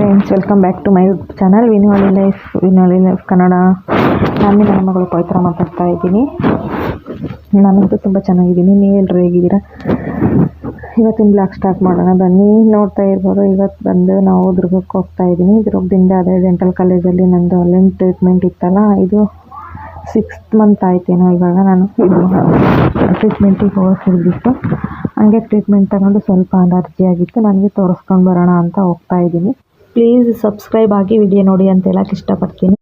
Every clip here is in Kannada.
Friends welcome back to my YouTube channel Vinoli life Vinoli life Kannada ನಾನು ನನ್ನ ಮಗಳು ಪವಿತ್ರ ಮಾತಾಡ್ತಾ ಇದ್ದೀನಿ. ನಾನಂತೂ ತುಂಬ ಚೆನ್ನಾಗಿದ್ದೀನಿ. ನೀವೆಲ್ಲರೂ ಹೇಗಿದ್ದೀರಾ? ಇವತ್ತಿನ ಬ್ಲಾಗ್ ಸ್ಟಾರ್ಟ್ ಮಾಡೋಣ. ಬನ್ನಿ. ನೋಡ್ತಾ ಇರ್ಬೋದು. ಇವತ್ತು ಬಂದು ನಾವು ದುರ್ಗಕ್ಕೆ ಹೋಗ್ತಾ ಇದ್ದೀನಿ. ದುರ್ಗದಿಂದ ಅದೇ ಡೆಂಟಲ್ ಕಾಲೇಜಲ್ಲಿ ನಂದು ಅಲ್ಲಿನ ಟ್ರೀಟ್ಮೆಂಟ್ ಇತ್ತಲ್ಲ, ಇದು ಸಿಕ್ಸ್ತ್ ಮಂತ್ ಆಯ್ತೇನೋ ಇವಾಗ ನಾನು ಇದು ಟ್ರೀಟ್ಮೆಂಟಿಗೆ ಹೋಗಿಬಿಟ್ಟು, ಹಂಗೆ ಟ್ರೀಟ್ಮೆಂಟ್ ತಗೊಂಡು ಸ್ವಲ್ಪ ಅಲರ್ಜಿ ಆಗಿತ್ತು. ನನಗೆ ತೋರಿಸ್ಕೊಂಡು ಬರೋಣ ಅಂತ ಹೋಗ್ತಾ ಇದ್ದೀನಿ. ಪ್ಲೀಸ್ ಸಬ್ಸ್ಕ್ರೈಬ್ ಆಗಿ ವಿಡಿಯೋ ನೋಡಿ ಅಂತ ಹೇಳಕ್ಕೆ ಇಷ್ಟಪಡ್ತೀನಿ.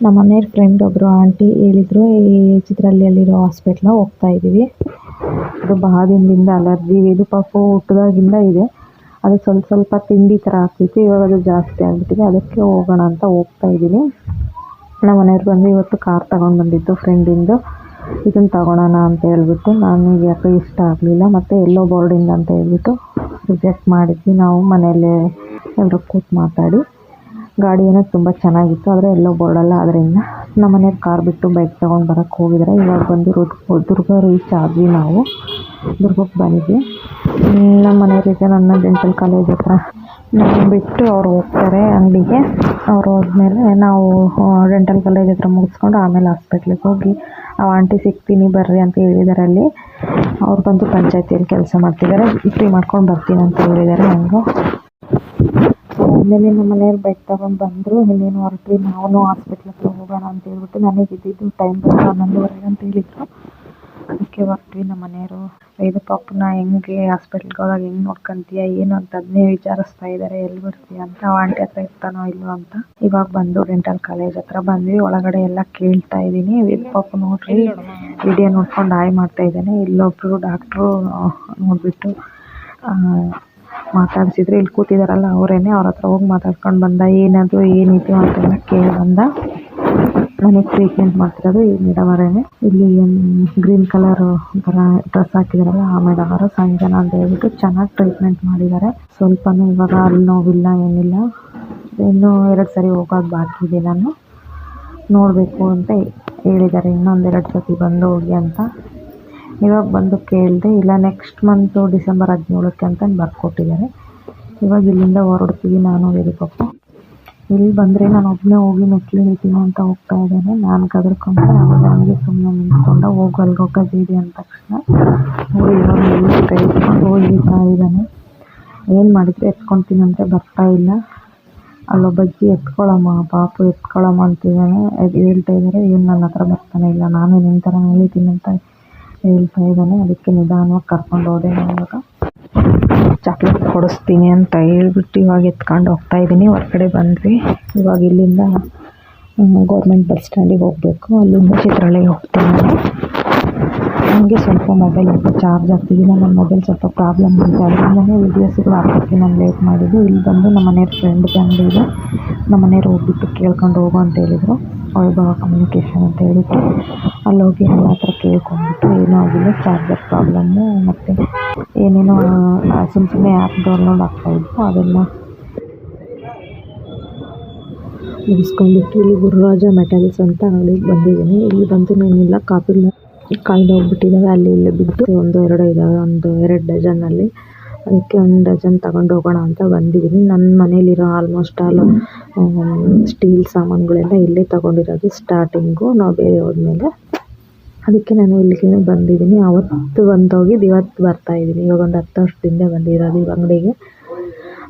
ನಮ್ಮ ಮನೆಯ ಫ್ರೆಂಡ್ ಒಬ್ಬರು ಆಂಟಿ ಹೇಳಿದರು, ಈ ಚಿತ್ರಹಳ್ಳಿಯಲ್ಲಿರೋ ಹಾಸ್ಪಿಟ್ಲ ಹೋಗ್ತಾ ಇದ್ದೀವಿ ಅದು ಬಹಳ ದಿನದಿಂದ ಅಲರ್ಜಿ ಇದು ಪಾಪು ಹುಟ್ಟಿದಾಗಿಂದ ಇದೆ. ಅದು ಸ್ವಲ್ಪ ಸ್ವಲ್ಪ ತಿಂಡಿ ಥರ ಆಗ್ತಿತ್ತು ಇವಾಗ ಅದು ಜಾಸ್ತಿ ಆಗಿಬಿಟ್ಟಿದೆ, ಅದಕ್ಕೆ ಹೋಗೋಣ ಅಂತ ಹೋಗ್ತಾ ಇದ್ದೀನಿ ನಮ್ಮ ಮನೆಯವ್ರು ಬಂದು ಇವತ್ತು ಕಾರ್ ತಗೊಂಡು ಬಂದಿದ್ದು ಫ್ರೆಂಡಿಂದು ಇದನ್ನು ತಗೊಳೋಣ ಅಂತ ಹೇಳ್ಬಿಟ್ಟು, ನನಗೆ ಯಾಕೋ ಇಷ್ಟ ಆಗಲಿಲ್ಲ, ಮತ್ತು ಎಲ್ಲೋ ಬೋರ್ಡಿಂದ ಅಂತ ಹೇಳ್ಬಿಟ್ಟು ರಿಜೆಕ್ಟ್ ಮಾಡಿದ್ವಿ. ನಾವು ಮನೆಯಲ್ಲೇ ಎಲ್ಲರೂ ಕೂತು ಮಾತಾಡಿ. ಗಾಡಿ ಏನೋ ತುಂಬ ಚೆನ್ನಾಗಿತ್ತು. ಆದರೆ ಎಲ್ಲೋ ಬೋರ್ಡಲ್ಲ ಅದರಿಂದ ನಮ್ಮ ಮನೆಯವ್ರು ಕಾರ್ ಬಿಟ್ಟು ಬೈಕ್ ತೊಗೊಂಡು ಬರೋಕ್ಕೆ ಹೋಗಿದ್ದಾರೆ ಇವಾಗ ಬಂದು ರೂಟ್ ದುರ್ಗ ರೀಚ್ ಆದ್ವಿ ನಾವು. ದುರ್ಗಕ್ಕೆ ಬಂದ್ವಿ. ನಮ್ಮ ಮನೆಯವರಿಗೆ ನನ್ನ ಡೆಂಟಲ್ ಕಾಲೇಜ್ ಹತ್ರ. ನಾನು ಬಿಟ್ಟು ಅವ್ರು ಹೋಗ್ತಾರೆ ಅಂಗಡಿಗೆ. ಅವ್ರು ಹೋದ್ಮೇಲೆ ನಾವು ಡೆಂಟಲ್ ಕಾಲೇಜ್ ಹತ್ರ ಮುಗಿಸ್ಕೊಂಡು ಆಮೇಲೆ ಹಾಸ್ಪಿಟ್ಲಿಗೆ ಹೋಗಿ, ಆ, ಆಂಟಿ ಸಿಗ್ತೀನಿ ಬರ್ರಿ ಅಂತ ಹೇಳಿದ್ದಾರೆ ಅಲ್ಲಿ. ಅವ್ರು ಬಂದು ಪಂಚಾಯತಿಯಲ್ಲಿ ಕೆಲಸ ಮಾಡ್ತಿದ್ದಾರೆ ಫ್ರೀ ಮಾಡ್ಕೊಂಡು ಬರ್ತೀನಿ ಅಂತ ಹೇಳಿದ್ದಾರೆ ನನಗೂ ಆಮೇಲೆ ನಮ್ಮ ಮನೆಯವ್ರು ಬೈಕ್ ತಗೊಂಡು ಬಂದರು, ಇನ್ನೇನು ಹೊರಟ್ವಿ ನಾವು ಹತ್ರ ಹೋಗೋಣ ಅಂತ ಹೇಳ್ಬಿಟ್ಟು ನನಗೆ ಇದ್ದಿದ್ದು ಟೈಮ್ ಬಂದು ಹನ್ನೊಂದುವರೆಗೆ ಅಂತ ಹೇಳಿದ್ರು. ಅದಕ್ಕೆ ಹೊರಟ್ವಿ ನಮ್ಮ ಮನೆಯವರು. ಇದು ಪಾಪನ ಹೆಂಗೆ ಹಾಸ್ಪಿಟ್ಲ್ಗೆ ಹೋದಾಗ ಹೆಂಗೆ ನೋಡ್ಕೊಂತೀಯ, ಏನು ಅಂತ ಅದನ್ನೇ ವಿಚಾರಿಸ್ತಾ ಇದ್ದಾರೆ ಎಲ್ಲಿ ಬಿಡ್ತೀಯ ಅಂತ ಆಂಟಿ ಹತ್ರ ಇರ್ತಾನೋ ಇಲ್ವೋ ಅಂತ. ಇವಾಗ ಬಂದು ಡೆಂಟಲ್ ಕಾಲೇಜ್ ಹತ್ರ ಬಂದ್ವಿ, ಒಳಗಡೆ ಎಲ್ಲ ಕೇಳ್ತಾ ಇದ್ದೀನಿ. ಇದು ಪಾಪ ನೋಡ್ರಿ ವಿಡಿಯೋ ನೋಡ್ಕೊಂಡು ಹಾಯ್ ಮಾಡ್ತಾ ಇದ್ದಾನೆ. ಇಲ್ಲೊಬ್ರು ಡಾಕ್ಟ್ರು ನೋಡಿಬಿಟ್ಟು ಮಾತಾಡ್ಸಿದ್ರು ಇಲ್ಲಿ ಕೂತಿದ್ದಾರಲ್ಲ ಅವರೇನೆ ಅವ್ರ ಹತ್ರ ಹೋಗಿ ಮಾತಾಡ್ಕೊಂಡು ಬಂದ ಏನದು ಏನಿದು ಅಂತ ಕೇಳಿ ಬಂದ. ನನಗೆ ಟ್ರೀಟ್ಮೆಂಟ್ ಮಾಡ್ತಿರೋದು ಈ ಮೇಡಮ್ ಅವರೇನೆ ಇಲ್ಲಿ ಗ್ರೀನ್ ಕಲರ್ ಥರ ಡ್ರೆಸ್ ಹಾಕಿದಾರಲ್ಲ, ಆ ಮೇಡಮ್ ಅವರು ಸಂಜನಾ ಅಂತ ಹೇಳ್ಬಿಟ್ಟು ಚೆನ್ನಾಗಿ ಟ್ರೀಟ್ಮೆಂಟ್ ಮಾಡಿದ್ದಾರೆ ಸ್ವಲ್ಪನೂ ಇವಾಗ ಅಲ್ಲಿ ನೋವಿಲ್ಲ, ಏನಿಲ್ಲ. ಇನ್ನೂ ಎರಡು ಸರಿ ಹೋಗೋದು ಬಾಕಿ ಇದೆ ನಾನು. ನೋಡಬೇಕು ಅಂತ ಹೇಳಿದ್ದಾರೆ ಇನ್ನೊಂದೆರಡು ಸತಿ ಬಂದು ಹೋಗಿ ಅಂತ. ಇವಾಗ ಬಂದು ಕೇಳಿದೆ, ಇಲ್ಲ ನೆಕ್ಸ್ಟ್ ಮಂತು ಡಿಸೆಂಬರ್ ಹದಿನೇಳಕ್ಕೆ ಅಂತ ಬರ್ಕೊಟ್ಟಿದ್ದಾರೆ. ಇವಾಗ ಇಲ್ಲಿಂದ ಹೊರಡ್ತೀವಿ ನಾನು ವೇದಿಕಪ್ಪ ಇಲ್ಲಿ ಬಂದರೆ ನಾನು ಒಬ್ಬನೇ ಹೋಗಿ ಮೆಟ್ಲು ಇಳಿತೀನಿ ಅಂತ ಹೋಗ್ತಾ ಇದ್ದೇನೆ. ನಾನು ಕದ್ರಕೊಂಡು ಆವಾಗ ಹಂಗೆ ಸುಮ್ಮನೆ ನಿಂತ್ಕೊಂಡ ಹೋಗು ಅಲ್ಲಿಗೆ ಹೋಗೋದಿದೆ ಅಂದ ತಕ್ಷಣ ಹೋಗಿ ಇವಾಗ ಎಲ್ಲಿ ಕೈ ಇಟ್ಕೊಂಡು ಇದ್ದಾನೆ. ಏನು ಮಾಡಿದ್ರೆ ಎತ್ಕೊತೀನಿ ಅಂದರೆ ಬರ್ತಾ ಇಲ್ಲ. ಅಲ್ಲೊಬ್ಬಜ್ಜಿ ಎತ್ಕೊಳ್ಳಮ್ಮ ಪಾಪು, ಎತ್ಕೊಳಮ್ಮ ಅಂತಿದ್ದಾನೆ. ಹೇಳ್ತಾ ಇದ್ದಾರೆ, ಇವ್ನು ನನ್ನ ಹತ್ರ ಬರ್ತಾನೆ ಇಲ್ಲ, ನಾನು ನಿನ್ನ ಥರ ಅಂತ ಹೇಳ್ತಾ ಇದ್ದಾನೆ ಅದಕ್ಕೆ ನಿಧಾನವಾಗಿ ಕರ್ಕೊಂಡು ಹೋದೆ ನಾನು ಇವಾಗ. ಚಾಕ್ಲೇಟ್ ಕೊಡಿಸ್ತೀನಿ ಅಂತ ಹೇಳ್ಬಿಟ್ಟು ಇವಾಗ ಎತ್ಕೊಂಡು ಹೋಗ್ತಾ ಇದ್ದೀನಿ. ಹೊರಗಡೆ ಬಂದ್ವಿ. ಇವಾಗ ಇಲ್ಲಿಂದ ಗೌರ್ಮೆಂಟ್ ಬಸ್ ಸ್ಟ್ಯಾಂಡಿಗೆ ಹೋಗಬೇಕು. ಅಲ್ಲಿಂದ ಚಿತ್ರಹಳ್ಳಿಗೆ ಹೋಗ್ತೀನಿ ನಾನು. ನನಗೆ ಸ್ವಲ್ಪ ಮೊಬೈಲ್ ಚಾರ್ಜ್ ಆಗ್ತಿದ್ದಿಲ್ಲ. ನನ್ನ ಮೊಬೈಲ್ ಸ್ವಲ್ಪ ಪ್ರಾಬ್ಲಮ್ ಇದೆ. ಅದರಿಂದನೇ ವಿಡಿಯೋಸ್ಗಳು ಹಾಕೋಕ್ಕೆ ನಾನು ಲೇಟ್ ಮಾಡಿದ್ದು. ಇಲ್ಲಿ ಬಂದು ನಮ್ಮ ಮನೆಯವ್ರ ಫ್ರೆಂಡ್ ಫ್ಯಾಮ್ಲಿ ಇದೆ ನಮ್ಮ ಮನೆಯವ್ರು ಹೋಗ್ಬಿಟ್ಟು ಕೇಳ್ಕೊಂಡು ಹೋಗು ಅಂತ ಹೇಳಿದರು. ವೈಭವ ಕಮ್ಯುನಿಕೇಷನ್ ಅಂತ ಹೇಳಿಬಿಟ್ಟು ಅಲ್ಲಿ ಹೋಗಿ ಎಲ್ಲ ಹತ್ರ ಕೇಳ್ಕೊಂಡ್ಬಿಟ್ಟು, ಏನೂ ಆಗಿಲ್ಲ ಚಾರ್ಜರ್ ಪ್ರಾಬ್ಲಮ್ಮು ಮತ್ತು ಏನೇನೋ ಸುಮ್ಮ ಸುಮ್ಮನೆ ಆ್ಯಪ್ ಡೌನ್ಲೋಡ್ ಆಗ್ತಾಯಿದ್ವು ಅದೆಲ್ಲ ಮುಗಿಸ್ಕೊಂಡ್ಬಿಟ್ಟು ಇಲ್ಲಿ ಗುರುರಾಜ ಮೆಟಲ್ಸ್ ಅಂತ ಅಂಗಡಿಗೆ ಬಂದಿದ್ದೀನಿ. ಇಲ್ಲಿ ಬಂದು ನಾನಿಲ್ಲ ಕಾಪಿ ಕಾಯ್ದು ಹೋಗ್ಬಿಟ್ಟಿದ್ದಾವೆ ಅಲ್ಲಿ ಇಲ್ಲಿ ಬಿದ್ದು ಒಂದು ಎರಡು ಇದ್ದಾವೆ ಒಂದು ಎರಡು ಡಜನ್ನಲ್ಲಿ ಅದಕ್ಕೆ ಒಂದು ಡಜನ್ ತಗೊಂಡು ಹೋಗೋಣ ಅಂತ ಬಂದಿದ್ದೀನಿ ನನ್ನ ಮನೇಲಿರೋ ಆಲ್ಮೋಸ್ಟ್ ಆಲ್ ಸ್ಟೀಲ್ ಸಾಮಾನುಗಳೆಲ್ಲ ಇಲ್ಲೇ ತಗೊಂಡಿರೋದು ಸ್ಟಾರ್ಟಿಂಗು ನಾವು ಬೇರೆ ಹೋದ್ಮೇಲೆ ಅದಕ್ಕೆ ನಾನು ಇಲ್ಲಿಗೆ ಬಂದಿದ್ದೀನಿ ಅವತ್ತು ಬಂದೋಗಿದ್ದು ಇವತ್ತು ಬರ್ತಾ ಇದ್ದೀನಿ ಇವಾಗ ಒಂದು ಹತ್ತು ವರ್ಷದಿಂದ ಬಂದಿರೋದು ಈ ಅಂಗಡಿಗೆ.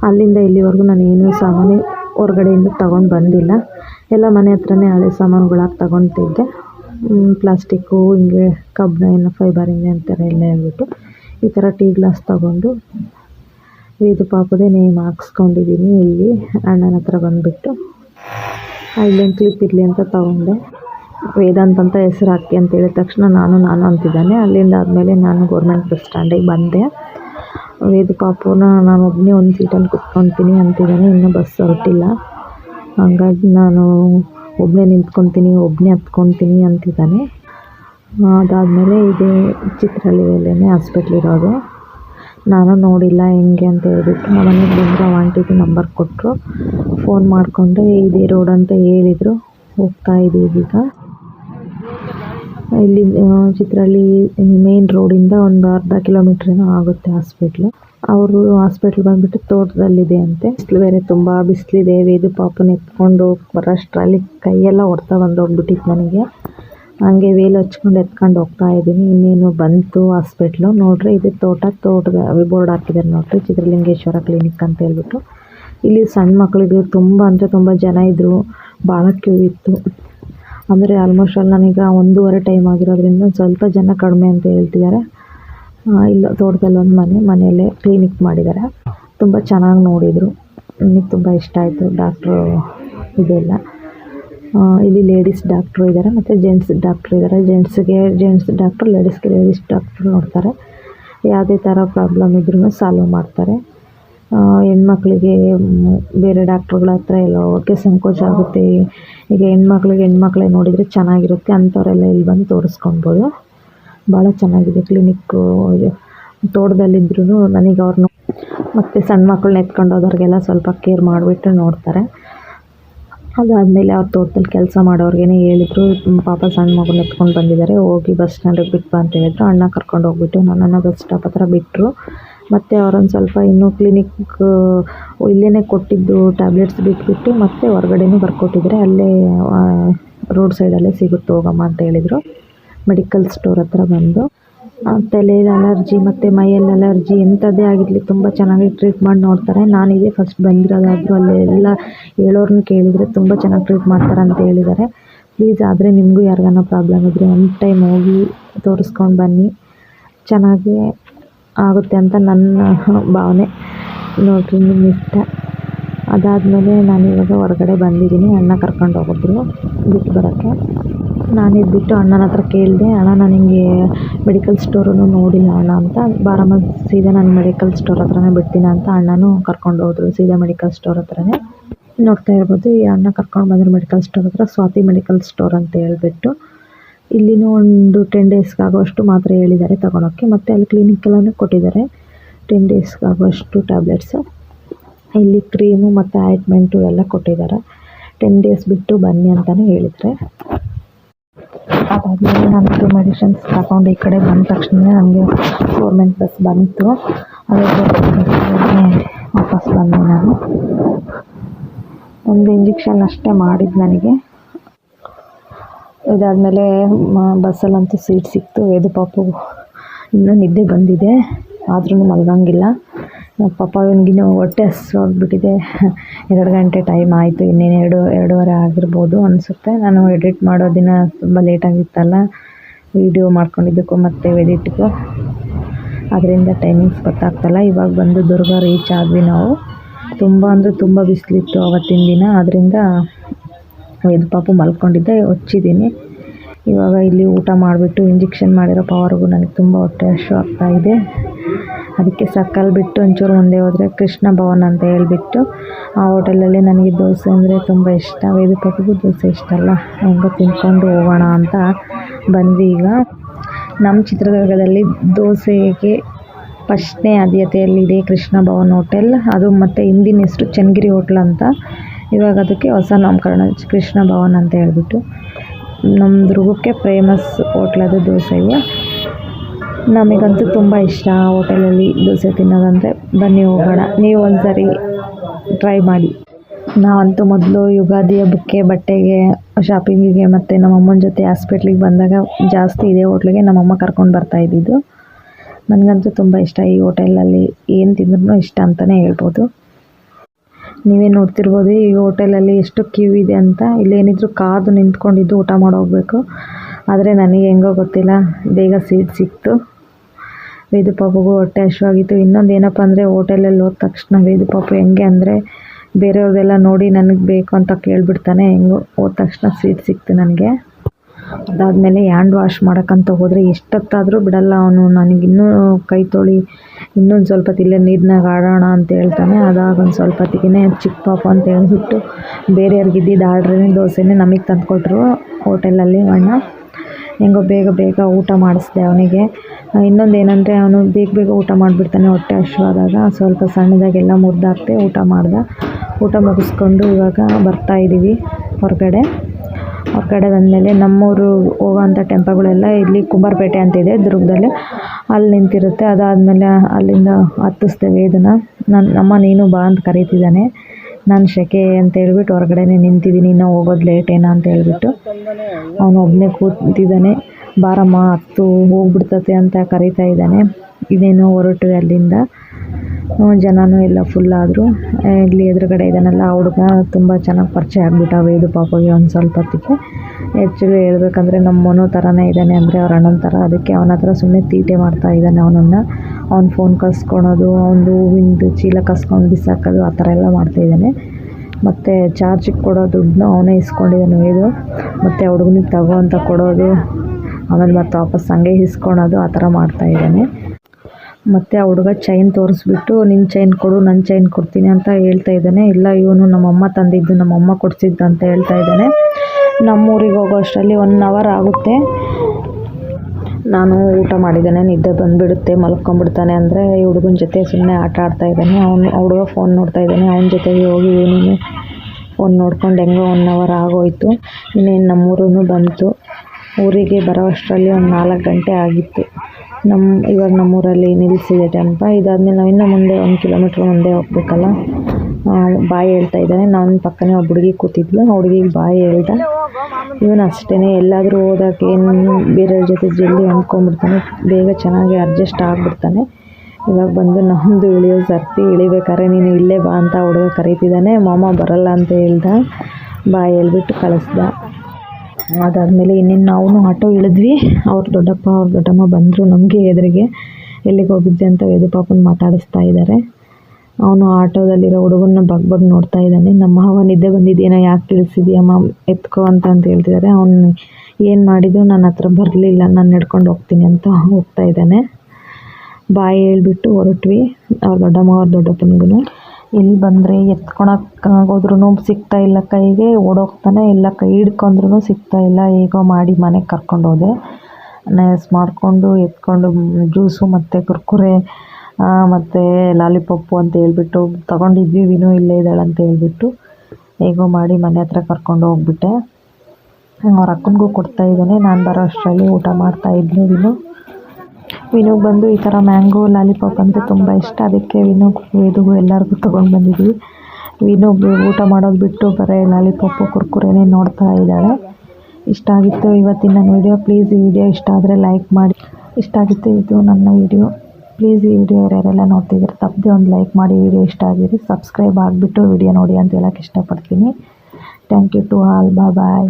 ಅಲ್ಲಿಂದ ಇಲ್ಲಿವರೆಗೂ ನಾನು ಏನೂ ಸಾಮಾನು ಹೊರಗಡೆಯಿಂದ ತಗೊಂಡು ಬಂದಿಲ್ಲ. ಎಲ್ಲ ಮನೆ ಹತ್ರನೇ ಹಳೆ ಸಾಮಾನುಗಳಾಗಿ ತಗೊತಿದ್ದೆ ಪ್ಲಾಸ್ಟಿಕ್ಕು ಹಿಂಗೆ ಕಬ್ಬಿಣ, ಏನು ಫೈಬರಿಂದ ಅಂತಾರೆ ಎಲ್ಲ ಹೇಳ್ಬಿಟ್ಟು ಈ ಥರ ಟೀ ಗ್ಲಾಸ್ ತಗೊಂಡು ಇದು ಪಾಪದೇ ನೇಮ್ ಹಾಕ್ಸ್ಕೊಂಡಿದ್ದೀನಿ ಇಲ್ಲಿ ಅಣ್ಣನ ಹತ್ರ ಬಂದುಬಿಟ್ಟು ಇಲ್ಲೇನು ಕ್ಲಿಪ್ ಇರಲಿ ಅಂತ ತಗೊಂಡೆ. ವೇದಾಂತ್ ಅಂತ ಹೆಸರು ಹಾಕಿ ಅಂತ ಹೇಳಿದ ತಕ್ಷಣ ನಾನು ನಾನು ಅಂತಿದ್ದಾನೆ. ಅಲ್ಲಿಂದ ಆದಮೇಲೆ ನಾನು ಗೌರ್ಮೆಂಟ್ ಬಸ್ ಸ್ಟ್ಯಾಂಡಿಗೆ ಬಂದೆ. ವೇದ ಪಾಪುನ ನಾನು ಒಬ್ಬನೇ ಒಂದು ಸೀಟಲ್ಲಿ ಕುತ್ಕೊತೀನಿ ಅಂತಿದ್ದಾನೆ. ಇನ್ನೂ ಬಸ್ ಹೊರಟಿಲ್ಲ. ಹಂಗಾಗಿ ನಾನು ಒಬ್ಬನೇ ನಿಂತ್ಕೊತೀನಿ ಒಬ್ಬನೇ ಹತ್ಕೊತೀನಿ ಅಂತಿದ್ದಾನೆ. ಅದಾದಮೇಲೆ ಇದೇ ಚಿತ್ರಹಳ್ಳಿಯಲ್ಲೇ ಹಾಸ್ಪಿಟ್ಲ್ ಇರೋದು. ನಾನು ನೋಡಿಲ್ಲ ಹೆಂಗೆ ಅಂತ ಹೇಳ್ಬಿಟ್ಟು ಮನೆಗೆ ಬಂದರು ಆ ಆಂಟಿದು ನಂಬರ್ ಕೊಟ್ಟರು ಫೋನ್ ಮಾಡಿಕೊಂಡೆ ಇದೇ ರೋಡ್ ಅಂತ ಹೇಳಿದರು. ಹೋಗ್ತಾ ಇದ್ದೀವಿ ಈಗ. ಇಲ್ಲಿ ಚಿತ್ರಹಳ್ಳಿ ಮೇನ್ ರೋಡಿಂದ ಒಂದು ಅರ್ಧ ಕಿಲೋಮೀಟ್ರ್ ಏನೋ ಆಗುತ್ತೆ ಹಾಸ್ಪಿಟ್ಲು ಅವರು ಹಾಸ್ಪಿಟ್ಲ್ ಬಂದ್ಬಿಟ್ಟು ತೋಟದಲ್ಲಿದೆ ಅಂತೆ. ಬಿಸಿಲು ಬೇರೆ ತುಂಬ, ಬಿಸಿಲಿದೆ. ವೇದು ಪಾಪನ ಎತ್ಕೊಂಡು ಬರೋಷ್ಟರಲ್ಲಿ ಕೈಯೆಲ್ಲ ಹೊಡ್ತಾ ಬಂದೋಗ್ಬಿಟ್ಟಿತ್ತು ನನಗೆ ಹಂಗೆ ವೇಲ್ ಹಚ್ಕೊಂಡು ಎತ್ಕೊಂಡು ಹೋಗ್ತಾ ಇದ್ದೀನಿ. ಇನ್ನೇನು ಬಂತು ಹಾಸ್ಪಿಟ್ಲು ನೋಡ್ರಿ ಇದು ತೋಟ, ತೋಟದ ಬೋರ್ಡ್ ಹಾಕಿದ್ದಾರೆ ನೋಡ್ರಿ. ಚಿತ್ರಲಿಂಗೇಶ್ವರ ಕ್ಲಿನಿಕ್ ಅಂತ ಹೇಳ್ಬಿಟ್ಟು. ಇಲ್ಲಿ ಸಣ್ಣ ಮಕ್ಕಳಿಗೆ ತುಂಬ ಅಂದರೆ ತುಂಬ ಜನ ಇದ್ದರು ಭಾಳ ಕ್ಯೂ ಇತ್ತು. ಅಂದರೆ ಆಲ್ಮೋಸ್ಟ್ ಅಲ್ಲಿ ನನಗೆ ಒಂದೂವರೆ ಟೈಮ್ ಆಗಿರೋದ್ರಿಂದ ಸ್ವಲ್ಪ ಜನ ಕಡಿಮೆ ಅಂತ ಹೇಳ್ತಿದ್ದಾರೆ. ಇಲ್ಲ, ತೋಟದಲ್ಲಿ ಒಂದು ಮನೆ, ಮನೆಯಲ್ಲೇ ಕ್ಲಿನಿಕ್ ಮಾಡಿದ್ದಾರೆ. ತುಂಬ ಚೆನ್ನಾಗಿ ನೋಡಿದರು. ನನಗೆ ತುಂಬ ಇಷ್ಟ ಆಯಿತು. ಡಾಕ್ಟ್ರು ಇದೆಲ್ಲ. ಇಲ್ಲಿ ಲೇಡೀಸ್ ಡಾಕ್ಟರ್ ಇದ್ದಾರೆ ಮತ್ತು ಜೆಂಟ್ಸ್ ಡಾಕ್ಟರ್ ಇದ್ದಾರೆ ಜೆಂಟ್ಸ್ಗೆ ಜೆಂಟ್ಸ್ ಡಾಕ್ಟ್ರು ಲೇಡೀಸ್ಗೆ ಲೇಡೀಸ್ ಡಾಕ್ಟರ್ ನೋಡ್ತಾರೆ. ಯಾವುದೇ ಥರ ಪ್ರಾಬ್ಲಮ್ ಇದ್ರೂ ಸಾಲ್ವ್ ಮಾಡ್ತಾರೆ. ಹೆಣ್ಮಕ್ಳಿಗೆ ಬೇರೆ ಡಾಕ್ಟ್ರುಗಳ ಹತ್ರ ಎಲ್ಲ ಹೋಗೋಕ್ಕೆ ಸಂಕೋಚ ಆಗುತ್ತೆ. ಈಗ ಹೆಣ್ಮಕ್ಳಿಗೆ ಹೆಣ್ಮಕ್ಳೇ ನೋಡಿದರೆ ಚೆನ್ನಾಗಿರುತ್ತೆ ಅಂಥವರೆಲ್ಲ ಇಲ್ಲಿ ಬಂದು ತೋರಿಸ್ಕೊಬೋದು ಭಾಳ ಚೆನ್ನಾಗಿದೆ ಕ್ಲಿನಿಕ್ಕು ತೋಟದಲ್ಲಿದ್ರೂ ನನಗೆ ಅವ್ರನ್ನ ಮತ್ತು ಸಣ್ಣ ಮಕ್ಕಳನ್ನ ಎತ್ಕೊಂಡು ಹೋದವ್ರಿಗೆಲ್ಲ ಸ್ವಲ್ಪ ಕೇರ್ ಮಾಡಿಬಿಟ್ಟು ನೋಡ್ತಾರೆ. ಅದಾದಮೇಲೆ ಅವ್ರ ತೋಟದಲ್ಲಿ ಕೆಲಸ ಮಾಡೋರ್ಗೇ ಹೇಳಿದ್ರು ಪಾಪ ಸಣ್ಣ ಮಗುನ ಎತ್ಕೊಂಡು ಬಂದಿದ್ದಾರೆ, ಹೋಗಿ ಬಸ್ ಸ್ಟ್ಯಾಂಡಿಗೆ ಬಿಟ್ಟು ಬಾ ಅಂತ ಹೇಳಿದ್ರು. ಅಣ್ಣ ಕರ್ಕೊಂಡು ಹೋಗ್ಬಿಟ್ಟು ನನ್ನನ್ನು ಬಸ್ ಸ್ಟಾಪ್ ಹತ್ರ ಬಿಟ್ಟರು ಮತ್ತು ಅವರೊಂದು ಸ್ವಲ್ಪ ಇನ್ನೂ ಕ್ಲಿನಿಕ್ ಇಲ್ಲೇ ಕೊಟ್ಟಿದ್ದು ಟ್ಯಾಬ್ಲೆಟ್ಸ್ ಬಿಟ್ಬಿಟ್ಟು ಮತ್ತೆ ಹೊರಗಡೆನೂ ಬರ್ಕೊಟ್ಟಿದ್ದಾರೆ. ಅಲ್ಲೇ ರೋಡ್ ಸೈಡಲ್ಲೇ ಸಿಗುತ್ತೆ ಹೋಗಮ್ಮ ಅಂತ ಹೇಳಿದರು. ಮೆಡಿಕಲ್ ಸ್ಟೋರ್ ಹತ್ರ ಬಂದು ತಲೆಯಲ್ಲಿ ಅಲರ್ಜಿ ಮತ್ತು ಮೈಯಲ್ಲಿ ಅಲರ್ಜಿ ಎಂಥದ್ದೇ ಆಗಿರಲಿ ತುಂಬ ಚೆನ್ನಾಗಿ ಟ್ರೀಟ್ ಮಾಡಿ ನೋಡ್ತಾರೆ. ನಾನು ಇದೇ ಫಸ್ಟ್ ಬಂದಿರೋದಾದರೂ ಅಲ್ಲೆಲ್ಲ ಹೇಳೋರ್ನ ಕೇಳಿದರೆ ತುಂಬ ಚೆನ್ನಾಗಿ ಟ್ರೀಟ್ ಮಾಡ್ತಾರೆ ಅಂತ ಹೇಳಿದ್ದಾರೆ. ಪ್ಲೀಸ್ ಆದರೆ ನಿಮಗೂ ಯಾರಿಗಾನ ಪ್ರಾಬ್ಲಮ್ ಇದ್ದರೆ ಒನ್ ಟೈಮ್ ಹೋಗಿ ತೋರಿಸ್ಕೊಂಡು ಬನ್ನಿ. ಚೆನ್ನಾಗಿ ಆಗುತ್ತೆ ಅಂತ ನನ್ನ ಭಾವನೆ. ನೋಡಿರಿ ನಿಮ್ಮ ಇಷ್ಟ. ಅದಾದಮೇಲೆ ನಾನು ಇವಾಗ ಹೊರಗಡೆ ಬಂದಿದ್ದೀನಿ. ಅಣ್ಣ ಕರ್ಕೊಂಡು ಹೋಗಿದ್ರು ಬಿಟ್ಟು ಬರೋಕ್ಕೆ. ನಾನು ಇದು ಬಿಟ್ಟು ಅಣ್ಣನ ಹತ್ರ ಕೇಳಿದೆ, ಅಣ್ಣ, ನಾನು ಹಿಂಗೆ ಮೆಡಿಕಲ್ ಸ್ಟೋರನ್ನು ನೋಡಿಲ್ಲ ಅಣ್ಣ ಅಂತ ಬಾರಮ್ಮ ಸೀದಾ ನಾನು ಮೆಡಿಕಲ್ ಸ್ಟೋರ್ ಹತ್ರನೇ ಬಿಡ್ತೀನಿ ಅಂತ ಅಣ್ಣನೂ ಕರ್ಕೊಂಡು ಹೋದರು, ಸೀದಾ ಮೆಡಿಕಲ್ ಸ್ಟೋರ್ ಹತ್ರನೇ. ನೋಡ್ತಾ ಇರ್ಬೋದು, ಈ ಅಣ್ಣ ಕರ್ಕೊಂಡು ಬಂದರು ಮೆಡಿಕಲ್ ಸ್ಟೋರ್ ಹತ್ರ, ಸ್ವಾತಿ ಮೆಡಿಕಲ್ ಸ್ಟೋರ್ ಅಂತ ಹೇಳ್ಬಿಟ್ಟು. ಇಲ್ಲಿನೂ ಒಂದು ಟೆನ್ ಡೇಸ್ಗಾಗುವಷ್ಟು ಮಾತ್ರೆ ಹೇಳಿದ್ದಾರೆ ತೊಗೊಳೋಕ್ಕೆ, ಮತ್ತು ಅಲ್ಲಿ ಕ್ಲಿನಿಕ್ಕೆಲ್ಲನೂ ಕೊಟ್ಟಿದ್ದಾರೆ ಟೆನ್ ಡೇಸ್ಗಾಗುವಷ್ಟು ಟ್ಯಾಬ್ಲೆಟ್ಸು ಇಲ್ಲಿ ಕ್ರೀಮು ಮತ್ತು ಆಯಿಂಟ್ಮೆಂಟು ಎಲ್ಲ ಕೊಟ್ಟಿದ್ದಾರೆ. ಟೆನ್ ಡೇಸ್ ಬಿಟ್ಟು ಬನ್ನಿ ಅಂತಲೇ ಹೇಳಿದ್ದಾರೆ ನಾನು ಮೆಡಿಷನ್ಸ್ ತಗೊಂಡು ಈ ಕಡೆ ಬಂದ ತಕ್ಷಣ ನನಗೆ ಗೌರ್ಮೆಂಟ್ ಬಸ್ ಬಂತು. ಅದೇ ವಾಪಸ್ ಬಂದೆ ನಾನು. ಒಂದು ಇಂಜೆಕ್ಷನ್ ಅಷ್ಟೇ ಮಾಡಿದ್ದು ನನಗೆ. ಇದಾದಮೇಲೆ ಬಸ್ಸಲ್ಲಂತೂ ಸೀಟ್ ಸಿಕ್ತು. ವೇದು ಪಾಪು ಇನ್ನೂ ನಿದ್ದೆ ಬಂದಿದೆ. ಆದ್ರೂ ಮಲಗಂಗಿಲ್ಲ. ಪಾಪ ಇವನಿಗಿನ್ನೂ ಹೊಟ್ಟೆ ಹಸ್ವಾಗ್ಬಿಟ್ಟಿದೆ ಎರಡು ಗಂಟೆ ಟೈಮ್ ಆಯಿತು, ಇನ್ನೇನು ಎರಡು, ಎರಡೂವರೆ ಆಗಿರ್ಬೋದು ಅನಿಸುತ್ತೆ. ನಾನು ಎಡಿಟ್ ಮಾಡೋ ದಿನ ತುಂಬ ಲೇಟಾಗಿತ್ತಲ್ಲ ವೀಡಿಯೋ ಮಾಡ್ಕೊಂಡಿದ್ದಕ್ಕೂ ಮತ್ತು ಎಡಿಟ್ಗೂ ಅದರಿಂದ ಟೈಮಿಂಗ್ಸ್ ಗೊತ್ತಾಗ್ತಲ್ಲ. ಇವಾಗ ಬಂದು ದುರ್ಗ ರೀಚ್ ಆದ್ವಿ ನಾವು. ತುಂಬ ಅಂದರೆ ತುಂಬ ಬಿಸಿಲಿತ್ತು ಅವತ್ತಿನ ದಿನ. ಅದರಿಂದ ಇದು ಪಾಪು ಮಲ್ಕೊಂಡಿದ್ದೆ, ಹೊಚ್ಚಿದ್ದೀನಿ. ಇವಾಗ ಇಲ್ಲಿ ಊಟ ಮಾಡಿಬಿಟ್ಟು ಇಂಜೆಕ್ಷನ್ ಮಾಡಿರೋ ಪವರ್ಗೂ ನನಗೆ ತುಂಬ ಹೊಟ್ಟೆ ಹಶು ಆಗ್ತಾಯಿದೆ ಅದಕ್ಕೆ ಸಕ್ಕಲ್ ಬಿಟ್ಟು ಒಂಚೂರು ಮುಂದೆ ಹೋದರೆ ಕೃಷ್ಣ ಭವನ್ ಅಂತ ಹೇಳಿಬಿಟ್ಟು ಆ ಹೋಟೆಲಲ್ಲಿ ನನಗೆ ದೋಸೆ ಅಂದರೆ ತುಂಬ ಇಷ್ಟ. ಪಾಪಗೂ ದೋಸೆ ಇಷ್ಟ ಅಲ್ಲ. ಹೆಂಗೋ ತಿನ್ಕೊಂಡು ಹೋಗೋಣ ಅಂತ ಬಂದ್ವಿ ಈಗ. ನಮ್ಮ ಚಿತ್ರದುರ್ಗದಲ್ಲಿ ದೋಸೆಗೆ ಫಸ್ಟ್ನೇ ಆದ್ಯತೆಯಲ್ಲಿದೆ ಕೃಷ್ಣ ಭವನ್ ಹೋಟೆಲ್. ಅದು ಮತ್ತು ಹಿಂದಿನ ಹೆಸರು ಚನ್ನಗಿರಿ ಹೋಟ್ಲ್ ಅಂತ. ಇವಾಗ ಅದಕ್ಕೆ ಹೊಸ ನಾಮಕರಣ ಕೃಷ್ಣ ಭವನ್ ಅಂತ ಹೇಳಿಬಿಟ್ಟು. ನಮ್ಮ ದುರ್ಗಕ್ಕೆ ಫೇಮಸ್ ಹೋಟ್ಲದು ದೋಸೆಗೆ ನಮಗಂತೂ ತುಂಬ ಇಷ್ಟ ಆ ಹೋಟೆಲಲ್ಲಿ ದೋಸೆ ತಿನ್ನೋದಂದರೆ. ಬನ್ನಿ ಹೋಗೋಣ. ನೀವು ಒಂದು ಟ್ರೈ ಮಾಡಿ. ನಾವಂತೂ ಮೊದಲು ಯುಗಾದಿ ಹಬ್ಬಕ್ಕೆ ಬಟ್ಟೆಗೆ ಶಾಪಿಂಗಿಗೆ ಮತ್ತು ನಮ್ಮಮ್ಮನ ಜೊತೆ ಹಾಸ್ಪಿಟ್ಲಿಗೆ ಬಂದಾಗ ಜಾಸ್ತಿ ಇದೇ ಹೋಟ್ಲಿಗೆ ನಮ್ಮಮ್ಮ ಕರ್ಕೊಂಡು ಬರ್ತಾ ಇದ್ದಿದ್ದು. ನನಗಂತೂ ತುಂಬ ಇಷ್ಟ ಈ ಹೋಟೆಲಲ್ಲಿ ಏನು ತಿಂದ್ರೂ ಇಷ್ಟ ಅಂತಲೇ ಹೇಳ್ಬೋದು. ನೀವೇ ನೋಡ್ತಿರ್ಬೋದು ಈ ಹೋಟೆಲಲ್ಲಿ ಎಷ್ಟು ಕ್ಯೂ ಇದೆ ಅಂತ. ಇಲ್ಲೇನಿದ್ರು ಕಾದು ನಿಂತ್ಕೊಂಡಿದ್ದು ಊಟ ಮಾಡೋಗ್ಬೇಕು ಆದರೆ ನನಗೆ ಹೆಂಗೋ ಗೊತ್ತಿಲ್ಲ. ಬೇಗ ಸೀಟ್ ಸಿಕ್ತು. ವೇದು ಪಾಪಗೂ ಹೊಟ್ಟೆ ಹಶುವಾಗಿತ್ತು ಇನ್ನೊಂದು ಏನಪ್ಪ ಅಂದರೆ ಹೋಟೆಲಲ್ಲಿ ಹೋದ ತಕ್ಷಣ ವೇದು ಪಾಪು ಹೆಂಗೆ ಅಂದರೆ ಬೇರೆಯವ್ರದ್ದೆಲ್ಲ ನೋಡಿ ನನಗೆ ಬೇಕು ಅಂತ ಕೇಳಿಬಿಡ್ತಾನೆ. ಹೆಂಗೋ ಹೋದ ತಕ್ಷಣ ಸೀಟ್ ಸಿಕ್ತು ನನಗೆ. ಅದಾದಮೇಲೆ ಹ್ಯಾಂಡ್ ವಾಶ್ ಮಾಡೋಕ್ಕಂತ ಹೋದರೆ ಎಷ್ಟೊತ್ತಾದರೂ ಬಿಡಲ್ಲ ಅವನು. ನನಗಿನ್ನೂ ಕೈ ತೊಳಿ, ಇನ್ನೊಂದು ಸ್ವಲ್ಪ ಇಲ್ಲೇ ನೀರಿನಾಗ ಆಡೋಣ ಅಂತ ಹೇಳ್ತಾನೆ. ಅದಾಗ ಒಂದು ಸ್ವಲ್ಪ ಹೊತ್ತಿಗೆ ಚಿಕ್ಕ ಪಾಪ ಅಂತ ಹೇಳ್ಬಿಟ್ಟು ಬೇರೆಯವ್ರಿಗೆ ಇದ್ದಿದ್ದು ಆರ್ಡ್ರೇ ದೋಸೆನೇ ನಮಗೆ ತಂದುಕೊಟ್ರು ಹೋಟೆಲಲ್ಲಿ ಅಣ್ಣ. ಹೆಂಗೋ ಬೇಗ ಬೇಗ ಊಟ ಮಾಡಿಸ್ದೆ ಅವನಿಗೆ. ಇನ್ನೊಂದು ಏನಂದರೆ ಅವನು ಬೇಗ ಬೇಗ ಊಟ ಮಾಡಿಬಿಡ್ತಾನೆ ಹೊಟ್ಟೆ ಹಶ್ವಾದಾಗ ಸ್ವಲ್ಪ ಸಣ್ಣದಾಗೆಲ್ಲ ಮುರಿದಾಕ್ತೆ ಊಟ ಮಾಡ್ದೆ. ಊಟ ಮುಗಿಸ್ಕೊಂಡು ಇವಾಗ ಬರ್ತಾ ಇದ್ದೀವಿ ಹೊರಗಡೆ. ಹೊರಗಡೆ ಬಂದಮೇಲೆ ನಮ್ಮೂರು ಹೋಗೋವಂಥ ಟೆಂಪಲ್ಗಳೆಲ್ಲ ಇಲ್ಲಿ ಕುಂಬಾರಪೇಟೆ ಅಂತ ಇದೆ ದುರ್ಗದಲ್ಲಿ. ಅಲ್ಲಿ ನಿಂತಿರುತ್ತೆ. ಅದಾದಮೇಲೆ ಅಲ್ಲಿಂದ ಹತ್ತಿಸ್ತೇವೆ ಇದನ್ನು ನನ್ನ ಅಮ್ಮ ನೀನು ಬಾ ಅಂತ ಕರೀತಿದ್ದಾನೆ. ನಾನು ಶೆಕೆ ಅಂತ ಹೇಳ್ಬಿಟ್ಟು ಹೊರಗಡೆನೇ ನಿಂತಿದ್ದೀನಿ, ಇನ್ನೂ ಹೋಗೋದು ಲೇಟ್ ಏನೋ ಅಂತ ಹೇಳ್ಬಿಟ್ಟು. ಅವನು ಒಬ್ಬನೇ ಕೂತಿದ್ದಾನೆ. ಬಾರಮ್ಮ ಹತ್ತು ಹೋಗ್ಬಿಡ್ತತೆ ಅಂತ ಕರೀತಾ ಇದ್ದಾನೆ. ಇದೇನೋ ಹೊರಟು ಅಲ್ಲಿಂದ. ಜನನೂ ಎಲ್ಲ ಫುಲ್ ಆದರೂ. ಇಲ್ಲಿ ಎದುರುಗಡೆ ಇದ್ದಾನಲ್ಲ, ಆ ಹುಡುಗ ತುಂಬ ಚೆನ್ನಾಗಿ ಪರಿಚಯ ಆಗ್ಬಿಟ್ಟ ವೇದು ಪಾಪಗೆ ಒಂದು ಸ್ವಲ್ಪ ಹೊತ್ತಿಗೆ. ಆ್ಯಕ್ಚುಲಿ ಹೇಳ್ಬೇಕಂದ್ರೆ ನಮ್ಮ ಮನೋ ಥರನೇ ಇದ್ದಾನೆ ಅಂದರೆ ಅವ್ರ ಅಣ್ಣನ ಥರ ಅದಕ್ಕೆ ಅವನ ಹತ್ರ ಸುಮ್ಮನೆ ತೀಟೆ ಮಾಡ್ತಾ ಇದ್ದಾನೆ ಅವನನ್ನು. ಅವ್ನ ಫೋನ್ ಕಸ್ಕೊಳೋದು ಅವ್ನದು ಹೂವಿಂದು ಚೀಲ ಕಸ್ಕೊಂಡು ಬಿಸಾಕೋದು, ಆ ಥರ ಎಲ್ಲ ಮಾಡ್ತಾ ಇದ್ದಾನೆ. ಮತ್ತು ಚಾರ್ಜಿಗೆ ಕೊಡೋ ದುಡ್ಡನ್ನ ಅವನೇ ಇಸ್ಕೊಂಡಿದ್ದಾನೆ ವೇದು. ಮತ್ತು ಹುಡುಗನಿಗೆ ತಗೋ ಅಂತ ಕೊಡೋದು. ಆಮೇಲೆ ಮತ್ತೆ ವಾಪಸ್ ಹಂಗೆ ಹಿಸ್ಕೊಳೋದು ಆ ಥರ ಮಾಡ್ತಾ ಇದ್ದಾನೆ. ಮತ್ತು ಆ ಹುಡುಗ ಚೈನ್ ತೋರಿಸ್ಬಿಟ್ಟು ನಿನ್ನ ಚೈನ್ ಕೊಡು ನನ್ನ ಚೈನ್ ಕೊಡ್ತೀನಿ ಅಂತ ಹೇಳ್ತಾ ಇದ್ದಾನೆ. ಇಲ್ಲ, ಇವನು ನಮ್ಮಮ್ಮ ತಂದಿದ್ದು, ನಮ್ಮಮ್ಮ ಕೊಡಿಸಿದ್ದು ಅಂತ ಹೇಳ್ತಾ ಇದ್ದಾನೆ. ನಮ್ಮೂರಿಗೆ ಹೋಗೋ ಅಷ್ಟರಲ್ಲಿ ಒನ್ ಅವರ್ ಆಗುತ್ತೆ. ನಾನು ಊಟ ಮಾಡಿದ್ದಾನೆ, ನಿದ್ದೆ ಬಂದುಬಿಡುತ್ತೆ, ಮಲ್ಕೊಂಡ್ಬಿಡ್ತಾನೆ ಅಂದರೆ ಈ ಹುಡುಗನ ಜೊತೆ ಸುಮ್ಮನೆ ಆಟ ಆಡ್ತಾ ಇದ್ದಾನೆ. ಅವನು ಹುಡುಗ ಫೋನ್ ನೋಡ್ತಾ ಇದ್ದಾನೆ. ಅವನ ಜೊತೆಗೆ ಹೋಗಿ ಇವನು ಫೋನ್ ನೋಡ್ಕೊಂಡು ಹೆಂಗೋ ಒನ್ ಅವರ್ ಆಗೋಯ್ತು. ಇನ್ನೇನು ನಮ್ಮೂರೂ ಬಂತು. ಊರಿಗೆ ಬರೋವಷ್ಟರಲ್ಲಿ ಒಂದು ನಾಲ್ಕು ಗಂಟೆ ಆಗಿತ್ತು. ನಮ್ಮ ಇವಾಗ ನಮ್ಮೂರಲ್ಲಿ ನಿಲ್ಲಿಸಿದೆ ಟೆಂಪ ಇದಾದ್ಮೇಲೆ ನಾವು ಇನ್ನೂ ಮುಂದೆ ಒಂದು ಕಿಲೋಮೀಟ್ರ್ ಮುಂದೆ ಹೋಗ್ಬೇಕಲ್ಲ? ಬಾಯಿ ಹೇಳ್ತಾ ಇದ್ದಾನೆ. ನಾನು ಪಕ್ಕನೇ ಒಬ್ಬ ಹುಡುಗಿ ಕೂತಿದ್ಲು. ಆ ಹುಡುಗಿಗೆ ಬಾಯಿ ಹೇಳ್ದ. ಇವನು ಅಷ್ಟೇ ಎಲ್ಲಾದರೂ ಹೋದಾಗ ಏನು ಬೇರೆಯವ್ರ ಜೊತೆ ಜಲ್ದಿ ಹೊಂದ್ಕೊಂಡ್ಬಿಡ್ತಾನೆ. ಬೇಗ ಚೆನ್ನಾಗಿ ಅಡ್ಜಸ್ಟ್ ಆಗಿಬಿಡ್ತಾನೆ. ಇವಾಗ ಬಂದು ನಮ್ಮದು ಇಳಿಯೋ ಸರ್ತಿ ಇಳಿಬೇಕಾದ್ರೆ ನೀನು ಇಲ್ಲೇ ಬಾ ಅಂತ ಹುಡುಗ ಕರೀತಿದ್ದಾನೆ. ಮಾಮ ಬರಲ್ಲ ಅಂತ ಹೇಳ್ದ. ಬಾಯಿ ಹೇಳ್ಬಿಟ್ಟು ಕಳಿಸ್ದ. ಅದಾದಮೇಲೆ ಇನ್ನೇನು ನಾವು ಆಟೋ ಇಳಿದ್ವಿ. ಅವ್ರ ದೊಡ್ಡಪ್ಪ, ಅವ್ರ ದೊಡ್ಡಮ್ಮ ಬಂದರು ನಮಗೆ ಎದುರಿಗೆ. ಎಲ್ಲಿಗೆ ಹೋಗಿದ್ದೆ ಅಂತ ವೇದು ಪಾಪನ ಮಾತಾಡಿಸ್ತಾ ಇದ್ದಾರೆ ಅವನು ಆಟೋದಲ್ಲಿರೋ ಹುಡುಗನ ಬಗ್ ಬಗ್ ನೋಡ್ತಾ ಇದ್ದಾನೆ. ನಮ್ಮ ಮಾವ ನಿದ್ದೆ ಬಂದಿದ್ದೇನೋ ಯಾಕೆ ತಿಳಿಸಿದ್ಯಮ್ಮ ಎತ್ಕೋ ಅಂತ ಅಂತ ಹೇಳ್ತಿದ್ದಾರೆ ಅವನು ಏನು ಮಾಡಿದ್ರು ನನ್ನ ಹತ್ರ ಬರಲಿಲ್ಲ, ನಾನು ನಡ್ಕೊಂಡು ಹೋಗ್ತೀನಿ ಅಂತ ಹೋಗ್ತಾ ಇದ್ದಾನೆ. ಬಾಯಿ ಹೇಳ್ಬಿಟ್ಟು ಹೊರಟ್ವಿ. ಅವ್ರ ದೊಡ್ಡಮ್ಮ, ಅವ್ರ ದೊಡ್ಡಪ್ಪನಿಗೂ ಇಲ್ಲಿ ಬಂದರೆ ಎತ್ಕೊಳಕ್ಕೆ ಹೋದ್ರೂ ಸಿಗ್ತಾ ಇಲ್ಲ ಕೈಗೆ, ಓಡೋಗ್ತಾನೆ ಇಲ್ಲ, ಕೈ ಹಿಡ್ಕೊಂಡ್ರೂ ಸಿಗ್ತಾ ಇಲ್ಲ. ಹೇಗೋ ಮಾಡಿ ಮನೆಗೆ ಕರ್ಕೊಂಡು ಹೋದೆ. ನೆಸ್ ಮಾಡಿಕೊಂಡು ಎತ್ಕೊಂಡು, ಜ್ಯೂಸು ಮತ್ತು ಕುರ್ಕುರೆ ಮತ್ತು ಲಾಲಿಪಾಪು ಅಂತ ಹೇಳ್ಬಿಟ್ಟು ತಗೊಂಡಿದ್ವಿ. ವಿನೂ ಇಲ್ಲೇ ಇದ್ದಾಳೆ ಅಂತ ಹೇಳ್ಬಿಟ್ಟು ಹೇಗೋ ಮಾಡಿ ಮನೆ ಹತ್ರ ಕರ್ಕೊಂಡು ಹೋಗ್ಬಿಟ್ಟೆ. ಅವ್ರ ಅಕ್ಕನಿಗೂ ಕೊಡ್ತಾ ಇದ್ದಾನೆ. ನಾನು ಬರೋ ಅಷ್ಟರಲ್ಲಿ ಊಟ ಮಾಡ್ತಾ ಇದ್ಲು ವಿನು. ವಿನುಗೆ ಬಂದು ಈ ಥರ ಮ್ಯಾಂಗೋ, ಲಾಲಿಪಾಪ್ ಅಂದರೆ ತುಂಬ ಇಷ್ಟ. ಅದಕ್ಕೆ ವಿನು ವೇದುಗೂ ಎಲ್ಲರಿಗೂ ತೊಗೊಂಡು ಬಂದಿದ್ವಿ. ವಿನು ಊಟ ಮಾಡೋದು ಬಿಟ್ಟು ಬರೀ ಲಾಲಿಪಾಪು, ಕುರ್ಕುರೆನೇ ನೋಡ್ತಾ ಇದ್ದಾಳೆ. ಇಷ್ಟ ಆಗಿತ್ತು ಇವತ್ತಿನ ನನ್ನ ವಿಡಿಯೋ. ಪ್ಲೀಸ್ ಈ ವಿಡಿಯೋ ಇಷ್ಟ ಆದರೆ ಲೈಕ್ ಮಾಡಿ. ಇಷ್ಟ ಆಗಿತ್ತು ಇದು ನನ್ನ ವಿಡಿಯೋ. ಪ್ಲೀಸ್ ಈ ವಿಡಿಯೋ ಯಾರ್ಯಾರೆಲ್ಲ ನೋಡ್ತಿದ್ದೀರ ತಪ್ಪದೆ ಒಂದು ಲೈಕ್ ಮಾಡಿ. ವಿಡಿಯೋ ಇಷ್ಟ ಆಗಿರಿ ಸಬ್ಸ್ಕ್ರೈಬ್ ಆಗಿಬಿಟ್ಟು ವಿಡಿಯೋ ನೋಡಿ ಅಂತ ಹೇಳೋಕ್ಕೆ ಇಷ್ಟಪಡ್ತೀನಿ. Thank you to all. Bye bye.